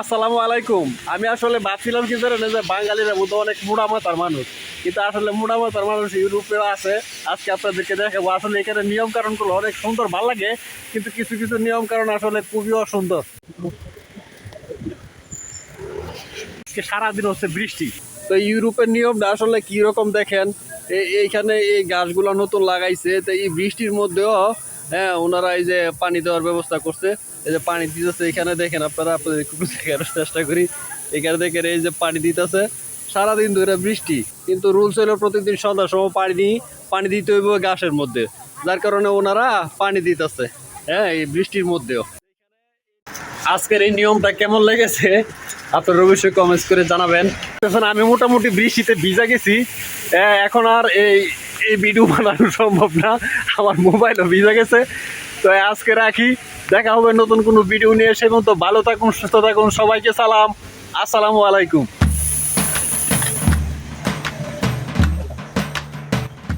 আসসালামু আলাইকুম। আমি আসলে ভাবছিলাম কি এই যে বাঙালিরা মতো অনেক মোড়া মাথার মানুষ। কিন্তু আসলে মোড়া মাথার মানুষ ইউরোপেও আছে। আজকে আপনাদেরকে দেখাবো, আসলে এখানে নিয়ম কারণগুলো অনেক সুন্দর, ভালো লাগে। কিন্তু কিছু কিছু নিয়ম কারণ আসলে খুবই অসুন্দর। আজকে সারাদিন হচ্ছে বৃষ্টি। তো ইউরোপের নিয়মটা আসলে কি রকম দেখেন? এইখানে এই গাছগুলো নতুন লাগাইছে। তো এই বৃষ্টির মধ্যেও হ্যাঁ ওনারা এই যে পানি দেওয়ার ব্যবস্থা করছে। এই যে পানি দিতেছে এখানে দেখেন আপনারা আপনাদের একটু দেখার চেষ্টা করি। এখানে দেখেন এই যে পানি দিতেছে। সারাদিন ধরে বৃষ্টি কিন্তু রুলস হলো প্রতিদিন সন্ধ্যার সময় পানি পানি দিতে হইব গাছের মধ্যে। যার কারণে ওনারা পানি দিতেছে হ্যাঁ এই বৃষ্টির মধ্যেও। আজকের এই নিয়মটা কেমন লেগেছে আপনার অবশ্যই কমেন্টস করে জানাবেন। আমি মোটামুটি বৃষ্টিতে ভিজা গেছি। হ্যাঁ, এখন আর এই এই ভিডিও বানানো সম্ভব না। আমার মোবাইলও ভিজা গেছে। তো আজকে রাখি। দেখা হবে নতুন কোনো ভিডিও নিয়ে। এসে সে তো ভালো থাকুন, সুস্থ থাকুন। সবাইকে সালাম। আসসালামু আলাইকুম।